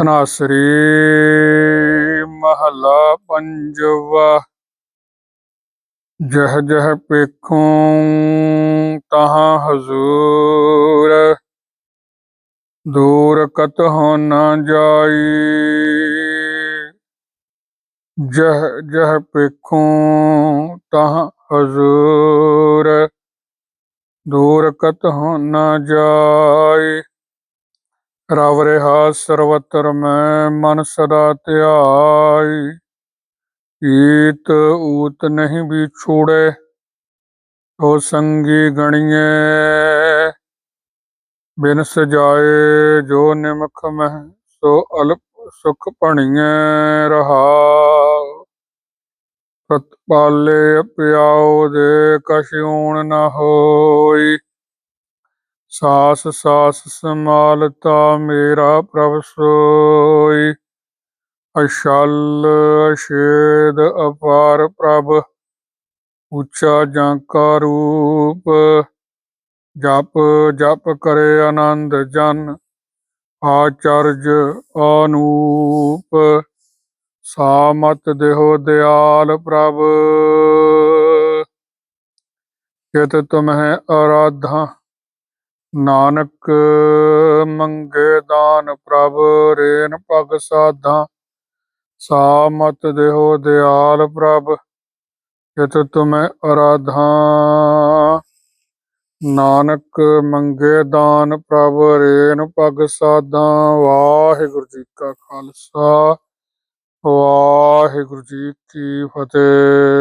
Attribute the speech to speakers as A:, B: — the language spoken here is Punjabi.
A: ਤਨਾਸਰੀ ਮਹਲਾ ਪੰਜਵਾ। ਜਹ ਜਹ ਪੇਖੋਂ ਤਹਾਂ ਹਜ਼ੂਰ। ਦੂਰ ਕਤਹੁ ਨ ਜਾਈ। ਜਹ ਜਹ ਪੇਖੋਂ ਤਹਾਂ ਹਜ਼ੂਰ। ਦੂਰ ਕਤਹੁ ਨ ਜਾਈ। ਰਵ ਰਿਹਾ ਸਰਵਤਰ ਮੈਂ ਮਨ ਸਦਾ ਧਿਆਈ। ਈਤ ਊਤ ਨਹੀਂ ਵੀ ਛੋੜੇ ਹੋ ਸੰਗੀ ਗਣੀਏ ਬਿਨ ਸਜਾਏ ਜੋ ਨਿਮਖ ਮਹਿ, ਸੋ ਅਲਪ ਸੁਖ ਭਣੀਏ ਰਹਾ ਪ੍ਰਤਪਾਲੇ ਪਿਆਉ ਦੇ ਕਛਿਉਣ ਨਾ ਹੋਈ। ਸਾਸ ਸਾਸ ਸਮਾਲਤਾ ਮੇਰਾ ਪ੍ਰਭ ਸੋਈ। ਅਸ਼ਲ ਅਸ਼ੇਦ ਅਪਾਰ ਪ੍ਰਭ, ਉੱਚਾ ਜਾਂ ਕਾ ਰੂਪ। ਜਪ ਜਪ ਕਰੇ ਆਨੰਦ ਜਨ, ਆਚਰਜ ਅਨੂਪ ਸਾਮਤ ਦੇਹੋ ਦਿਆਲ ਪ੍ਰਭ ਕਿਤ ਤੁਮਹਿ ਅਰਾਧਾ। ਨਾਨਕ ਮੰਗੇ ਦਾਨ ਪ੍ਰਭ, ਰੇਨ ਪਗ ਸਾਧਾ। ਸਾਮਤ ਦੇਹੋ ਦਿਆਲ ਪ੍ਰਭ ਕਿਤ ਤੁਮੈ ਅਰਾਧਾ। ਨਾਨਕ ਮੰਗੇ ਦਾਨ ਪ੍ਰਭ, ਰੇਨ ਭਗ ਸਾਧਾ। ਵਾਹਿਗੁਰੂ ਜੀ ਕਾ ਖਾਲਸਾ, ਵਾਹਿਗੁਰੂ ਜੀ ਕੀ ਫਤਿਹ।